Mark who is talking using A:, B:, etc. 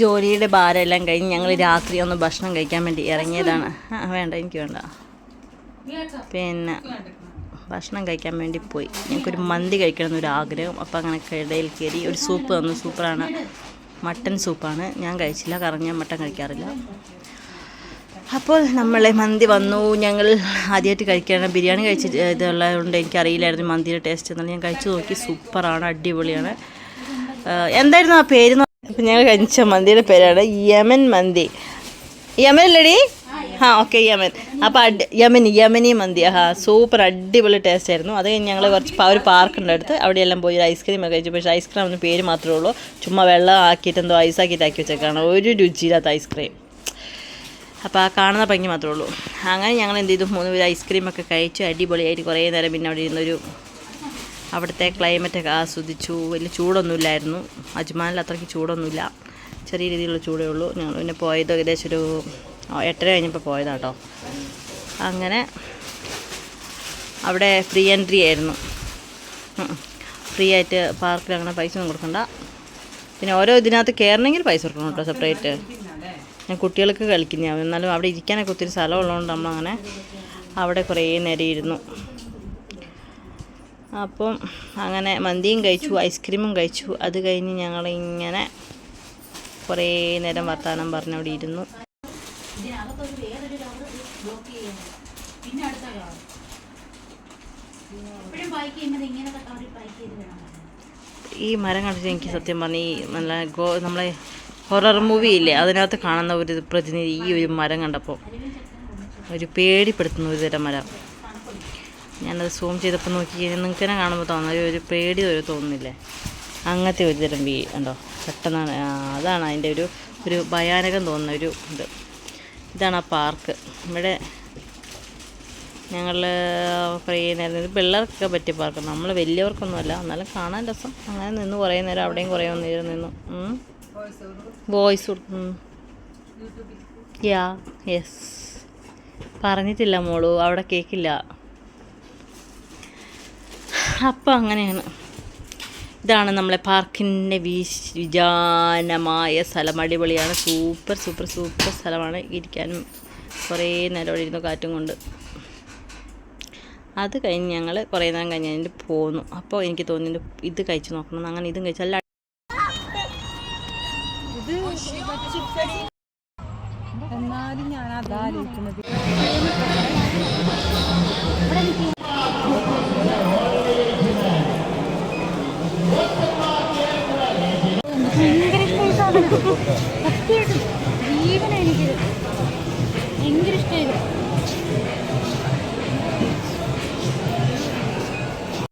A: ജോലിയുടെ ഭാരമെല്ലാം കഴിഞ്ഞ് ഞങ്ങൾ രാത്രി ഒന്ന് ഭക്ഷണം കഴിക്കാൻ വേണ്ടി ഇറങ്ങിയതാണ്. ആ വേണ്ട എനിക്ക് വേണ്ട. പിന്നെ ഭക്ഷണം കഴിക്കാൻ വേണ്ടി പോയി. ഞങ്ങൾക്കൊരു മന്തി കഴിക്കണം എന്നൊരു ആഗ്രഹം. അപ്പോൾ അങ്ങനെ കിടയിൽ കയറി ഒരു സൂപ്പ് തന്നു. സൂപ്പറാണ്. മട്ടൻ സൂപ്പാണ്. ഞാൻ കഴിച്ചില്ല. കാരണം ഞാൻ മട്ടൻ കഴിക്കാറില്ല. അപ്പോൾ നമ്മളെ മന്തി വന്നു. ഞങ്ങൾ ആദ്യമായിട്ട് കഴിക്കണം ബിരിയാണി കഴിച്ച് ഇതുള്ളതുകൊണ്ട് എനിക്കറിയില്ലായിരുന്നു മന്തിയുടെ ടേസ്റ്റ് എന്നാലും ഞാൻ കഴിച്ചു നോക്കി. സൂപ്പറാണ്. അടിപൊളിയാണ്. എന്തായിരുന്നു ആ പേര് അപ്പം ഞങ്ങൾ കഴിച്ച മന്തിയുടെ പേരാണ് യമൻ മന്തി. യമൻ അല്ലേടി? ആ ഓക്കെ യമൻ. അപ്പോൾ അഡ് യമനി യമനി മന്തി. ആ സൂപ്പർ അടിപൊളി ടേസ്റ്റ് ആയിരുന്നു. അത് കഴിഞ്ഞ് ഞങ്ങൾ കുറച്ച് ഒരു പാർക്കുണ്ട് അടുത്ത് അവിടെയെല്ലാം പോയി ഒരു ഐസ്ക്രീം ഒക്കെ കഴിച്ചു. പക്ഷേ ഐസ്ക്രീം ഒന്നും പേര് മാത്രമേ ഉള്ളൂ. ചുമ്മാ വെള്ളം ആക്കിയിട്ട് എന്തോ ഐസാക്കിയിട്ട് ആക്കി വെച്ചേക്കാണ്. ഒരു രുചിയില്ലാത്ത ഐസ്ക്രീം. അപ്പോൾ ആ കാണുന്ന ഭംഗി മാത്രമേ ഉള്ളൂ. അങ്ങനെ ഞങ്ങൾ എന്ത് ചെയ്തു? മൂന്ന് പേര് ഐസ്ക്രീമൊക്കെ കഴിച്ചു. അടിപൊളിയായിട്ട് കുറേ നേരം പിന്നെ അവിടെ ഇരുന്നൊരു അവിടുത്തെ ക്ലൈമറ്റൊക്കെ ആസ്വദിച്ചു. വലിയ ചൂടൊന്നുമില്ലായിരുന്നു. അജ്മാനിൽ അത്രയ്ക്ക് ചൂടൊന്നുമില്ല. ചെറിയ രീതിയിലുള്ള ചൂടേ ഉള്ളൂ. ഞങ്ങൾ പിന്നെ പോയത് ഏകദേശം ഒരു എട്ടര കഴിഞ്ഞപ്പോൾ പോയതാട്ടോ. അങ്ങനെ അവിടെ ഫ്രീ എൻട്രി ആയിരുന്നു. ഫ്രീ ആയിട്ട് പാർക്കിൽ അങ്ങനെ പൈസ ഒന്നും കൊടുക്കണ്ട. പിന്നെ ഓരോ ഇതിനകത്ത് കയറണമെങ്കിൽ പൈസ കൊടുക്കണം കേട്ടോ സെപ്പറേറ്റ് ഞാൻ കുട്ടികൾക്ക് കളിക്കുന്ന എന്നാലും അവിടെ ഇരിക്കാനൊക്കെ ഒത്തിരി സ്ഥലമുള്ളതുകൊണ്ട് നമ്മളങ്ങനെ അവിടെ കുറേ നേരം ഇരുന്നു. അപ്പം അങ്ങനെ മന്തിയും കഴിച്ചു ഐസ്ക്രീമും കഴിച്ചു. അത് കഴിഞ്ഞ് ഞങ്ങളിങ്ങനെ കുറേ നേരം വർത്തമാനം പറഞ്ഞവിടെ ഇരുന്നു. ഈ മരം കണ്ടിട്ട് എനിക്ക് സത്യം പറഞ്ഞ ഈ നല്ല ഗോ നമ്മളെ ഹൊറർ മൂവി ഇല്ലേ അതിനകത്ത് കാണുന്ന ഒരു പ്രതിനിധി ഈ ഒരു മരം കണ്ടപ്പോൾ ഒരു പേടിപ്പെടുത്തുന്ന ഒരു തരം മരം. ഞാനത് സൂം ചെയ്തപ്പോൾ നോക്കി കഴിഞ്ഞാൽ നിങ്ങൾക്ക് തന്നെ കാണുമ്പോൾ തോന്നുന്നു ഒരു പേടി ഒരു തോന്നുന്നില്ലേ? അങ്ങനത്തെ ഒരു തരം വീ ഉണ്ടോ? പെട്ടെന്നാണ്. അതാണ് അതിന്റെ ഒരു ഒരു ഭയാനകം തോന്നുന്ന ഒരു ഇത്. ഇതാണ് ആ പാർക്ക്. ഇവിടെ ഞങ്ങൾ കുറേ നേരം ഇത് പിള്ളേർക്കൊക്കെ പറ്റിയ പാർക്ക്. നമ്മൾ വലിയവർക്കൊന്നുമല്ല. എന്നാലും കാണാൻ രസം. അങ്ങനെ നിന്ന് കുറേ നേരം അവിടെയും കുറേ നേരം നിന്നു. വോയിസ് യാ യെസ് പറഞ്ഞിട്ടില്ല മോളു. അവിടെ കേൾക്കില്ല അപ്പം അങ്ങനെയാണ്. ഇതാണ് നമ്മളെ പാർക്കിന്റെ വിശ് വിജാനമായ സ്ഥലം. അടിപൊളിയാണ്. സൂപ്പർ സൂപ്പർ സൂപ്പർ സ്ഥലമാണ്. ഇരിക്കാനും കുറേ നേരം അവിടെ ഇരുന്നു കാറ്റും കൊണ്ട്. അത് കഴിഞ്ഞ് ഞങ്ങൾ കുറേ നേരം കഴിഞ്ഞ് അതിന്റെ പോന്നു. അപ്പോൾ എനിക്ക് തോന്നി ഇത് കഴിച്ചു നോക്കണം. അങ്ങനെ ഇതും കഴിച്ചാൽ
B: എന്നാലും ഞാൻ അതാലോചിക്കുന്നത് സത്യമായിട്ടും ജീവനാ എനിക്ക് ഭയങ്കര ഇഷ്ടമായി